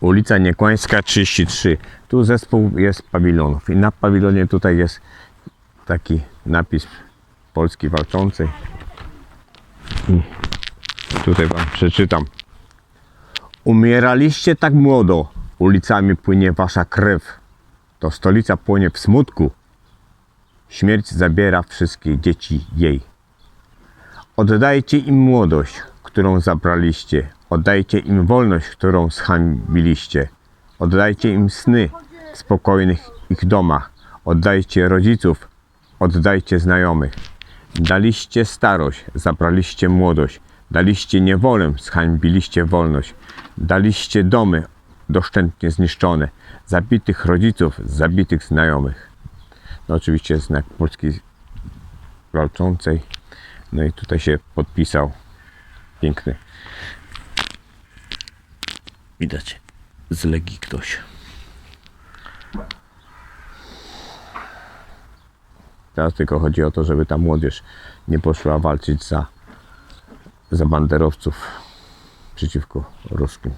Ulica Niekłańska 33. Tu zespół jest pawilonów i na pawilonie tutaj jest taki napis Polski Walczącej. I tutaj wam przeczytam. Umieraliście tak młodo, ulicami płynie wasza krew. To stolica płonie w smutku. Śmierć zabiera wszystkie dzieci jej. Oddajcie im młodość, którą zabraliście. Oddajcie im wolność, którą zhańbiliście. Oddajcie im sny w spokojnych ich domach. Oddajcie rodziców, oddajcie znajomych. Daliście starość, zabraliście młodość. Daliście niewolę, zhańbiliście wolność. Daliście domy doszczętnie zniszczone. Zabitych rodziców, zabitych znajomych. No oczywiście znak Polski walczącej. No i tutaj się podpisał. Piękny. Widać z Legii ktoś. Teraz tylko chodzi o to, żeby ta młodzież nie poszła walczyć za, za banderowców przeciwko ruskim.